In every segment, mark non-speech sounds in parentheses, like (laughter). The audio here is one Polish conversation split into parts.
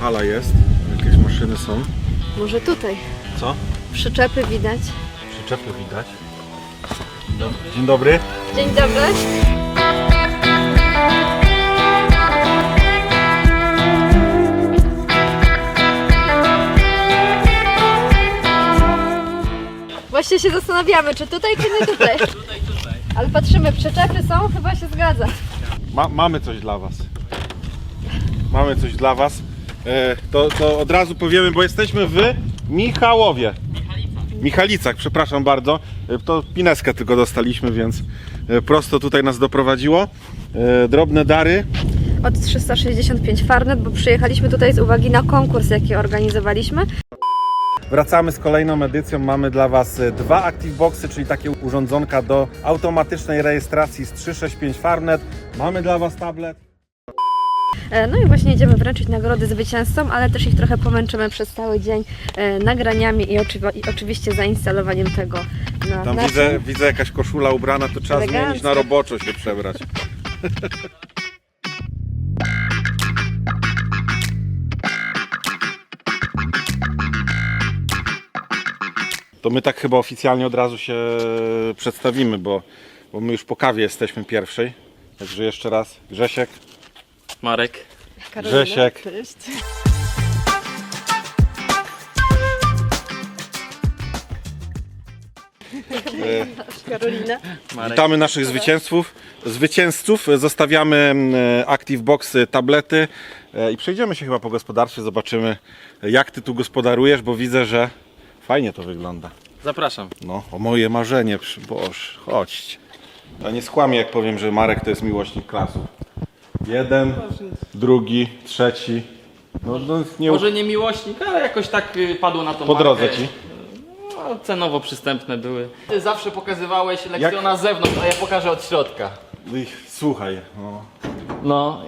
hala jest, jakieś maszyny są. Może tutaj. Co? Przyczepy widać. Przyczepy widać. Dzień dobry. Dzień dobry. Właśnie się zastanawiamy, czy tutaj, czy nie (laughs) tutaj. Ale patrzymy, przyczepy są, chyba się zgadza. Ma, mamy coś dla Was. Mamy coś dla Was. E, to, to od razu powiemy, bo jesteśmy w Michałowie. Michalicach, przepraszam bardzo. E, To pineskę tylko dostaliśmy, więc e, prosto tutaj nas doprowadziło. Drobne dary. Od 365 Farnet, bo przyjechaliśmy tutaj z uwagi na konkurs, jaki organizowaliśmy. Wracamy z kolejną edycją. Mamy dla Was dwa ActiveBoxy, czyli takie urządzonka do automatycznej rejestracji z 365 Farmnet. Mamy dla Was tablet. E, No i właśnie idziemy wręczyć nagrody zwycięzcom, ale też ich trochę pomęczymy przez cały dzień e, nagraniami i, oczywi- i oczywiście zainstalowaniem tego na Tam naszym. widzę, widzę jakaś koszula ubrana, to trzeba Elegancko. zmienić na roboczo się przebrać. (laughs) To my tak chyba oficjalnie od razu się przedstawimy, bo, bo my już po kawie jesteśmy pierwszej. Także jeszcze raz Grzesiek, Marek. Karolina. Grzesiek. Cześć. e, Karolina. Marek. Witamy naszych zwycięzców. Zwycięzców zostawiamy e, Active Boxy, tablety e, i przejdziemy się chyba po gospodarstwie, zobaczymy jak ty tu gospodarujesz, bo widzę, że fajnie to wygląda. Zapraszam. No, o moje marzenie, przy- boż, chodź. Ja nie skłamię jak powiem, że Marek to jest miłośnik klasów. Jeden, drugi, trzeci. No, no nie Może nie miłośnik, ale jakoś tak y, padło na to po drodze ci. No, cenowo przystępne były. Ty zawsze pokazywałeś lekcję na zewnątrz, a ja pokażę od środka. Słuchaj, no. No.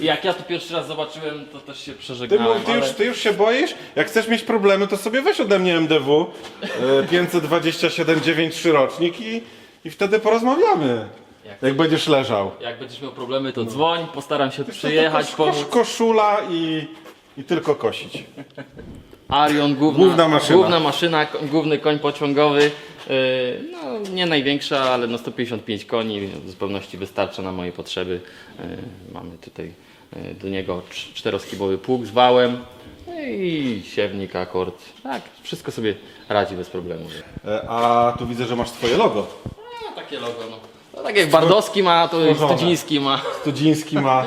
Jak ja tu pierwszy raz zobaczyłem, to też się Ty, przeżegnałem. ty, już, ale... ty już się boisz? Jak chcesz mieć problemy, to sobie weź ode mnie MDW e, 52793 rocznik i, i wtedy porozmawiamy. Jak- Jak będziesz leżał. Jak będziesz miał problemy, to dzwoń, postaram się przyjechać, kosz, pomóc. koszula i, i tylko kosić. Arion, główna, Główna maszyna. główna maszyna, ko- główny koń pociągowy. Yy, no, nie największa, ale no 155 koni w zupełności wystarcza na moje potrzeby. Yy, mamy tutaj yy, do niego cz- czteroskibowy pług z wałem no i siewnik, akord. Tak, wszystko sobie radzi bez problemu. E, a tu widzę, że masz swoje logo. No, takie logo, no. No tak jak Bandowski ma, to i Stworzone. Studziński ma. Studziński ma.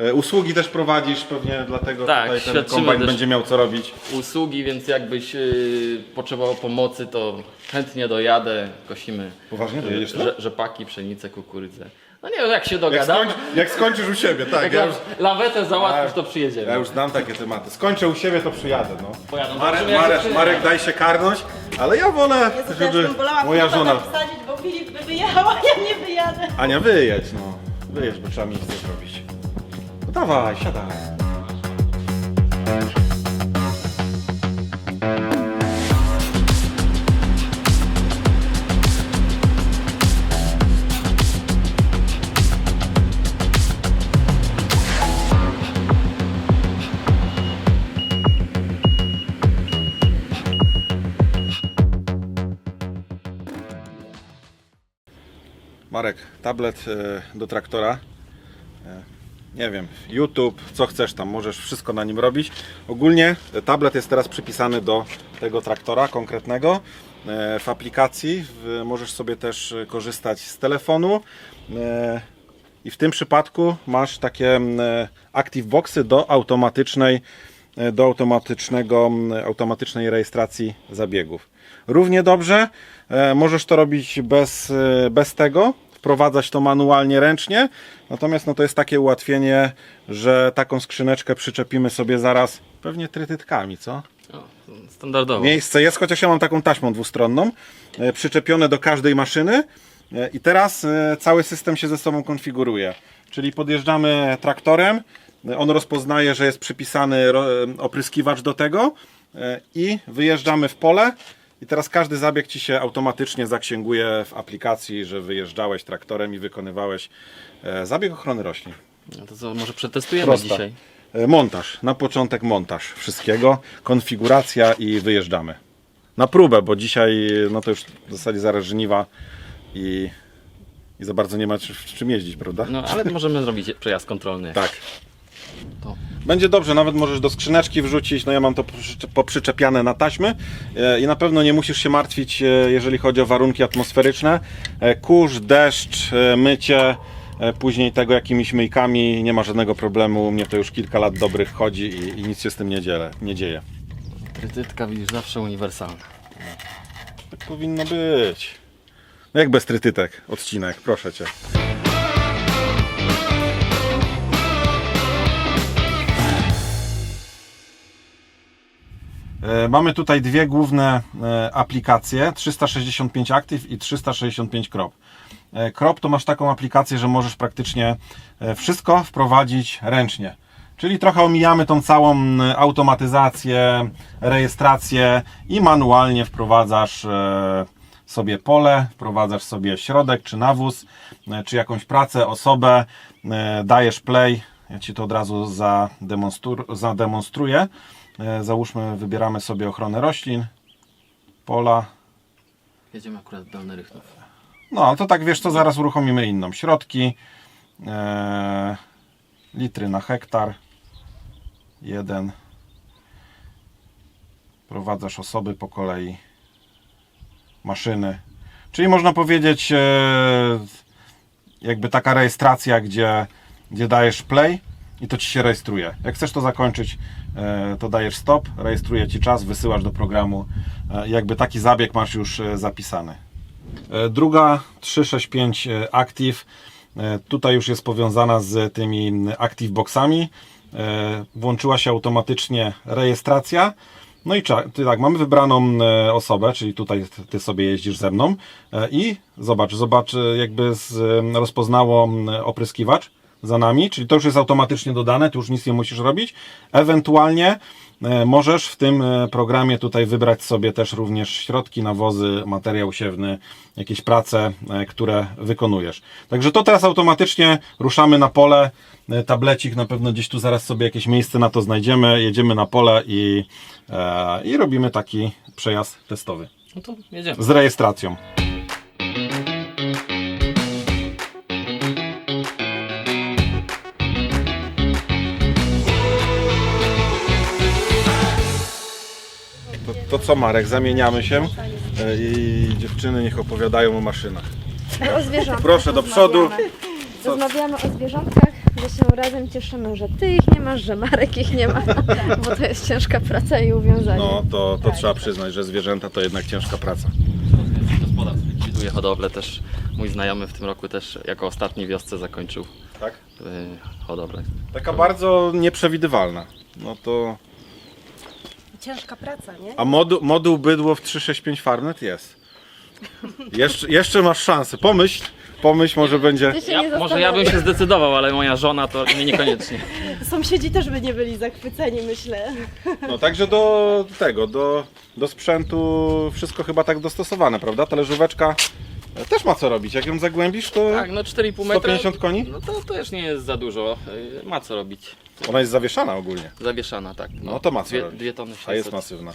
E, usługi też prowadzisz, pewnie dlatego Tak, tutaj ten świadczymy kombajn też- będzie miał co robić. usługi, więc jakbyś yy, potrzebował pomocy, to chętnie dojadę, kosimy Poważnie, tam? rze, rzepaki, pszenicę, kukurydzę. No nie wiem, jak się Jak, skończ, jak skończysz u siebie, tak. Jak Ja ja już, lawetę załatwisz, to przyjedziemy. ja już znam takie tematy. Skończę u siebie, to przyjadę. No. Pojadą. Marek, Zobaczymy, jak się Marek, przyjedzie. Marek daj się karnąć, ale ja wolę, Jezu, żeby też bym wolała moja chłopaka żona... wsadzić, bo Filip by wyjechał, a ja nie wyjadę. Ania, wyjedź, no. Wyjedź, bo trzeba miejsce zrobić. No dawaj, siadaj. Marek, tablet e, do traktora. E, Nie wiem, YouTube, co chcesz tam, możesz wszystko na nim robić. Ogólnie tablet jest teraz przypisany do tego traktora konkretnego. E, W aplikacji możesz sobie też korzystać z telefonu. I w tym przypadku masz takie Active Boxy do automatycznej do automatycznego, automatycznej rejestracji zabiegów. Równie dobrze możesz to robić bez, bez tego, wprowadzać to manualnie, ręcznie, natomiast no, to jest takie ułatwienie, że taką skrzyneczkę przyczepimy sobie zaraz pewnie trytytkami, co? No, standardowo. Miejsce jest, chociaż ja mam taką taśmą dwustronną, e, przyczepione do każdej maszyny e, i teraz e, cały system się ze sobą konfiguruje. Czyli podjeżdżamy traktorem, e, on rozpoznaje, że jest przypisany e, opryskiwacz do tego e, i wyjeżdżamy w pole i teraz każdy zabieg Ci się automatycznie zaksięguje w aplikacji, że wyjeżdżałeś traktorem i wykonywałeś e, zabieg ochrony roślin. No to co, może przetestujemy Prosta. dzisiaj. e, montaż. Na początek montaż wszystkiego, konfiguracja i wyjeżdżamy. Na próbę, bo dzisiaj no to już w zasadzie zaraz żniwa i, i za bardzo nie ma czy- w czym jeździć, prawda? No ale możemy zrobić przejazd kontrolny. Tak. To. Będzie dobrze, nawet możesz do skrzyneczki wrzucić, no ja mam to poprzycz- poprzyczepiane na taśmy e, i na pewno nie musisz się martwić, e, jeżeli chodzi o warunki atmosferyczne. E, Kurz, deszcz, mycie, później tego jakimiś myjkami, nie ma żadnego problemu, u mnie to już kilka lat dobrych chodzi i, i nic się z tym nie, dzielę, nie dzieje. Trytytka widzisz zawsze uniwersalna. Tak powinno być. No jak bez trytytek, odcinek, proszę Cię. Mamy tutaj dwie główne e, aplikacje, 365 Active i 365 Crop. E, Crop to masz taką aplikację, że możesz praktycznie e, wszystko wprowadzić ręcznie. Czyli trochę omijamy tą całą automatyzację, rejestrację i manualnie wprowadzasz e, sobie pole, wprowadzasz sobie środek czy nawóz, e, czy jakąś pracę, osobę, e, dajesz play. Ja Ci to od razu zademonstru- zademonstruję. E, Załóżmy, wybieramy sobie ochronę roślin, pola. Jedziemy akurat w Dolny Rychnów. No, ale to tak wiesz co, zaraz uruchomimy inną. Środki, e, litry na hektar, jeden. Prowadzasz osoby po kolei, maszyny. Czyli można powiedzieć, e, jakby taka rejestracja, gdzie, gdzie dajesz play i to ci się rejestruje. Jak chcesz to zakończyć, e, to dajesz stop, rejestruje ci czas, wysyłasz do programu. E, jakby taki zabieg masz już e, zapisany. Druga 365 e, Active. Tutaj już jest powiązana z tymi Active Boxami. Włączyła się automatycznie rejestracja. No i tak, mamy wybraną osobę, czyli tutaj ty sobie jeździsz ze mną i zobacz, zobacz, jakby rozpoznało opryskiwacz za nami, czyli to już jest automatycznie dodane, tu już nic nie musisz robić. Ewentualnie e, możesz w tym e, programie tutaj wybrać sobie też również środki, nawozy, materiał siewny, jakieś prace, e, które wykonujesz. Także to teraz automatycznie ruszamy na pole. Tablecik na pewno gdzieś tu zaraz sobie jakieś miejsce na to znajdziemy. Jedziemy na pole i, i robimy taki przejazd testowy No to jedziemy. z rejestracją. To, co Marek, zamieniamy się e, i dziewczyny niech opowiadają o maszynach. O zwierzątkach Proszę do przodu. rozmawiamy. Rozmawiamy o zwierzątkach, że się razem cieszymy, że ty ich nie masz, że Marek ich nie ma, (laughs) bo to jest ciężka praca i uwiązanie. No to, to Tak. trzeba przyznać, że zwierzęta to jednak ciężka praca. Gospodarstw likwiduję hodowlę też. Mój znajomy w tym roku też jako ostatni wiosce zakończył Tak? y, hodowlę. Taka bardzo nieprzewidywalna. No to. Ciężka praca, nie? A modu, moduł bydło w 365 Farnet jest. Jeszcze, jeszcze masz szansę. Pomyśl, pomyśl, może będzie. Ty się Ja, może ja bym się zdecydował, ale moja żona to nie, niekoniecznie. Sąsiedzi też by nie byli zachwyceni, myślę. No także do tego, do, do sprzętu wszystko chyba tak dostosowane, prawda? Talerzóweczka też ma co robić. Jak ją zagłębisz, to Tak, no 4,5 metra. 150 koni? No to też nie jest za dużo. Y, Ma co robić. Ona jest zawieszana ogólnie. Zawieszana, tak. No to ma co dwie, robić. dwie tony A jest 600. masywna.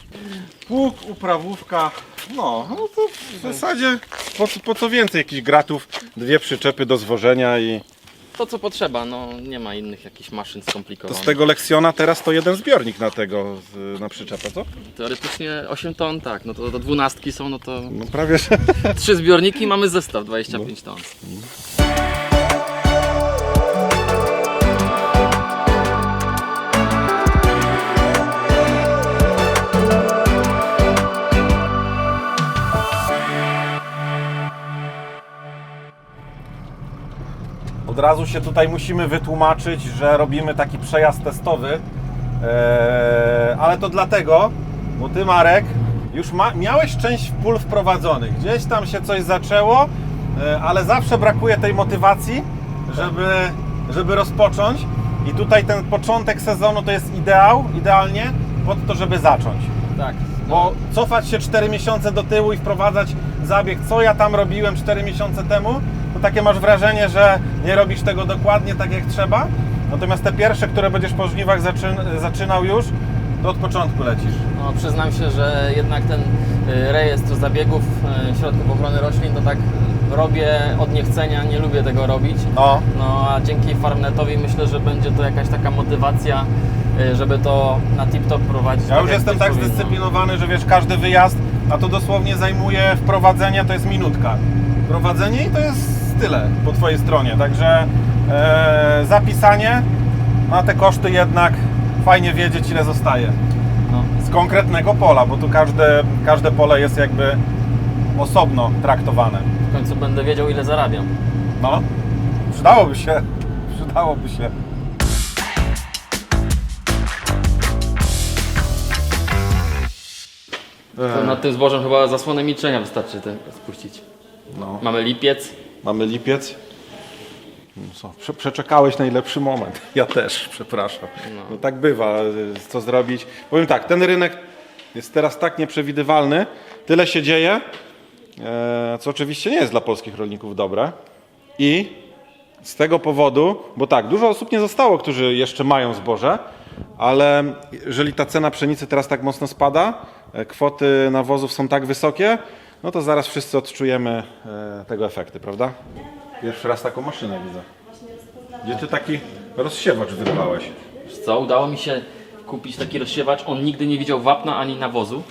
Pług, uprawówka. No, no to w zasadzie po, co- po co więcej jakichś gratów, dwie przyczepy do zwożenia i To co potrzeba, no nie ma innych jakichś maszyn to skomplikowanych. z tego Lexiona teraz to jeden zbiornik na tego, z- na przyczepę, co? Teoretycznie 8 ton, tak, no to do dwunastki są, no to No prawie, że... trzy zbiorniki mamy zestaw 25 ton. Od razu się tutaj musimy wytłumaczyć, że robimy taki przejazd testowy. Eee, ale to dlatego, bo ty Marek już ma, miałeś część pól wprowadzonych. Gdzieś tam się coś zaczęło, e, ale zawsze brakuje tej motywacji, żeby, żeby rozpocząć. I tutaj ten początek sezonu to jest ideał, idealnie pod to, żeby zacząć. Tak. Bo cofać się 4 miesiące do tyłu i wprowadzać zabieg, co ja tam robiłem 4 miesiące temu, to takie masz wrażenie, że nie robisz tego dokładnie tak jak trzeba. Natomiast te pierwsze, które będziesz po żniwach zaczyn zaczynał już, to od początku lecisz. No, przyznam się, że jednak ten y, rejestr zabiegów y, środków ochrony roślin to tak robię od niechcenia, nie lubię tego robić. No. No a dzięki Farmnetowi myślę, że będzie to jakaś taka motywacja, y, żeby to na tip-top prowadzić. Ja już jak jestem tak powinno. zdyscyplinowany, że wiesz, każdy wyjazd, a to dosłownie zajmuje wprowadzenie, to jest minutka. Prowadzenie i to jest tyle po Twojej stronie, także e, zapisanie, na te koszty jednak fajnie wiedzieć ile zostaje. No. Z konkretnego pola, bo tu każde, każde pole jest jakby osobno traktowane. W końcu będę wiedział ile zarabiam. No, przydałoby się, przydałoby się. To nad tym zbożem chyba zasłonę milczenia wystarczy te spuścić. No. Mamy lipiec. Mamy lipiec. No Co, prze, przeczekałeś najlepszy moment. (laughs) Ja też, przepraszam. No. tak bywa, co zrobić. Powiem tak, ten rynek jest teraz tak nieprzewidywalny, tyle się dzieje, e, co oczywiście nie jest dla polskich rolników dobre. I z tego powodu, bo tak, dużo osób nie zostało, którzy jeszcze mają zboże, ale jeżeli ta cena pszenicy teraz tak mocno spada, e, kwoty nawozów są tak wysokie, no to zaraz wszyscy odczujemy e, tego efekty, prawda? Pierwszy raz taką maszynę widzę. Gdzie ty taki rozsiewacz wyrwałeś? Wiesz co, udało mi się kupić taki rozsiewacz. On nigdy nie widział wapna ani nawozu.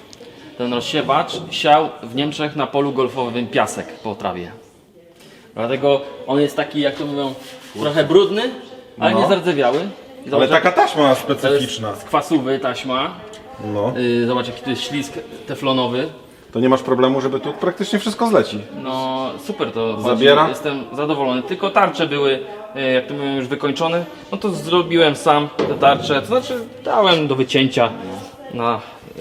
Ten rozsiewacz siał w Niemczech na polu golfowym piasek po trawie. Dlatego on jest taki, jak to mówią, trochę brudny, ale No. nie zardzewiały. Ale taka taśma to jest specyficzna. z kwasówy taśma. No. Yy, zobacz jaki to jest ślisk teflonowy. To nie masz problemu, żeby tu praktycznie wszystko zleci. No super to Zabiera? chodzi. Jestem zadowolony. Tylko tarcze były, e, jak to mówią, już wykończone. No to zrobiłem sam te tarcze. To znaczy dałem do wycięcia na e,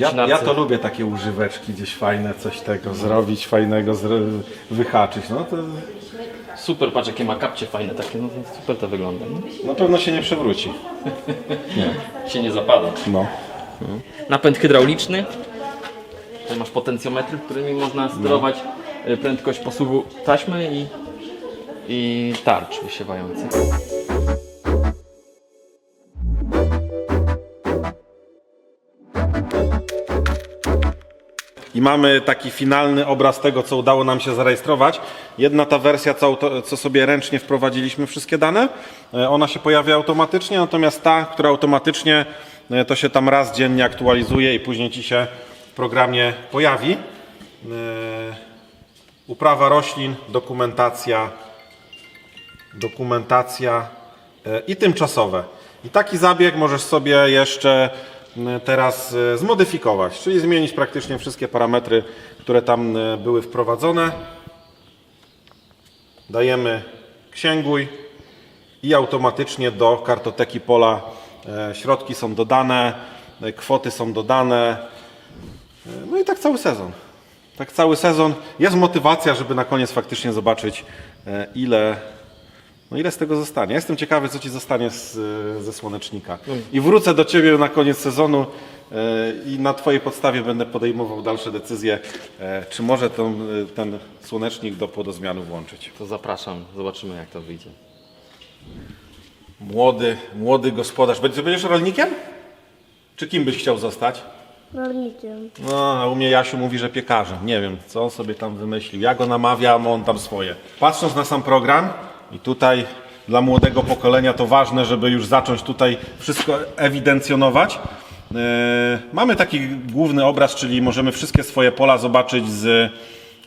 Ja, wycinarce. ja to lubię takie używeczki gdzieś fajne, coś tego zrobić, fajnego zro- wyhaczyć. No to Super, patrz jakie ma kapcie fajne takie. No to super to wygląda. No, (laughs) na pewno się nie przewróci. (laughs) się nie zapada. No. Napęd hydrauliczny. Tutaj masz potencjometry, którymi można sterować e, prędkość posuwu taśmy i, i tarcz wysiewających. I mamy taki finalny obraz tego, co udało nam się zarejestrować. Jedna ta wersja, co, co sobie ręcznie wprowadziliśmy wszystkie dane, e, ona się pojawia automatycznie, natomiast ta, która automatycznie, e, to się tam raz dziennie aktualizuje i później ci się programie pojawi. E, Uprawa roślin, dokumentacja, dokumentacja e, i tymczasowe. I taki zabieg możesz sobie jeszcze teraz e, zmodyfikować, czyli zmienić praktycznie wszystkie parametry, które tam były wprowadzone. Dajemy księguj i automatycznie do kartoteki pola środki są dodane, kwoty są dodane. E, No i tak cały sezon. Tak cały sezon. Jest motywacja, żeby na koniec faktycznie zobaczyć, e, ile, no ile z tego zostanie. Jestem ciekawy, co ci zostanie z, ze słonecznika. I wrócę do ciebie na koniec sezonu e, i na twojej podstawie będę podejmował dalsze decyzje, e, czy może ten, ten słonecznik do płodozmianu włączyć. To zapraszam, zobaczymy jak to wyjdzie. Młody, młody gospodarz. Będziesz rolnikiem? Czy kim byś chciał zostać? Rolnikiem. No, a u mnie Jasiu mówi, że piekarzem. Nie wiem, co on sobie tam wymyślił. Ja go namawiam, on tam swoje. Patrząc na sam program i tutaj dla młodego pokolenia to ważne, żeby już zacząć tutaj wszystko ewidencjonować. Yy, mamy taki główny obraz, czyli możemy wszystkie swoje pola zobaczyć z,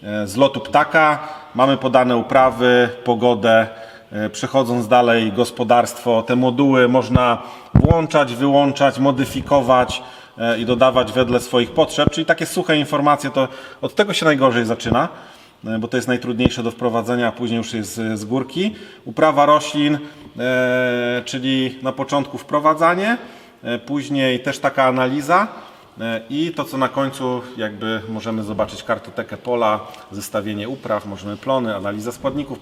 e, z lotu ptaka. Mamy podane uprawy, pogodę. E, Przechodząc dalej, gospodarstwo, te moduły można włączać, wyłączać, modyfikować i dodawać wedle swoich potrzeb, czyli takie suche informacje, to od tego się najgorzej zaczyna, e, bo to jest najtrudniejsze do wprowadzenia, a później już jest z górki. Uprawa roślin, e, czyli na początku wprowadzanie, e, później też taka analiza i to, co na końcu jakby możemy zobaczyć kartotekę pola, zestawienie upraw, możemy plony, analiza składników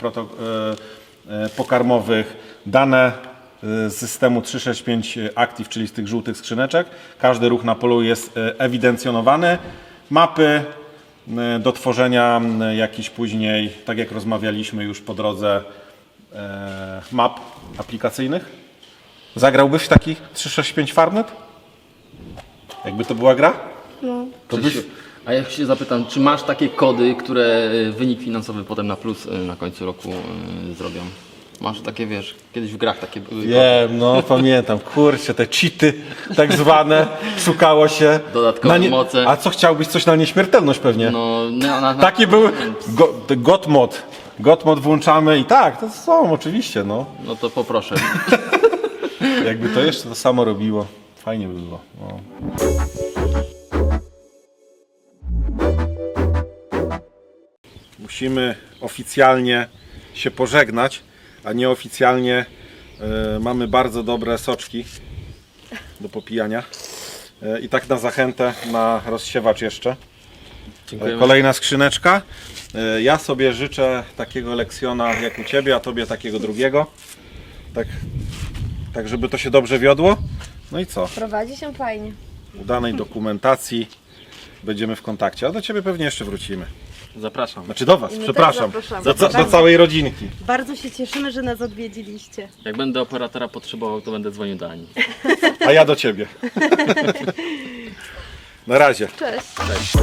pokarmowych, dane z systemu 365 Active, czyli z tych żółtych skrzyneczek. Każdy ruch na polu jest e, ewidencjonowany. Mapy e, do tworzenia m, jakichś później, tak jak rozmawialiśmy już po drodze, map aplikacyjnych Zagrałbyś w taki 365 Farnet? Jakby to była gra? No. To byś... A ja się zapytam, czy masz takie kody, które y, wynik finansowy potem na plus y, na końcu roku y, zrobią? Masz takie, wiesz, kiedyś w grach takie były. Wiem, no pamiętam, kurczę, te cheaty tak zwane, szukało się. Dodatkowe Na moce. A co chciałbyś? Coś na nieśmiertelność pewnie. No, na, na, na, Takie były, go, God mod. God mod włączamy i tak, to są oczywiście, no. no to poproszę. (laughs) Jakby to jeszcze to samo robiło, fajnie by było. No. Musimy oficjalnie się pożegnać, a nieoficjalnie e, mamy bardzo dobre soczki do popijania. E, I tak na zachętę, na rozsiewacz jeszcze. Dziękujemy. Kolejna skrzyneczka. E, Ja sobie życzę takiego leksjona jak u Ciebie, a Tobie takiego drugiego. Tak, tak żeby to się dobrze wiodło. No i co? Prowadzi się fajnie. Udanej dokumentacji. Będziemy w kontakcie. A do Ciebie pewnie jeszcze wrócimy. Zapraszam. Znaczy do Was, I my przepraszam. też zapraszamy. Do, ca- do całej rodzinki. Bardzo się cieszymy, że nas odwiedziliście. Jak będę operatora potrzebował, to będę dzwonił do Ani. A ja do Ciebie. (laughs) Na razie. Cześć. Cześć.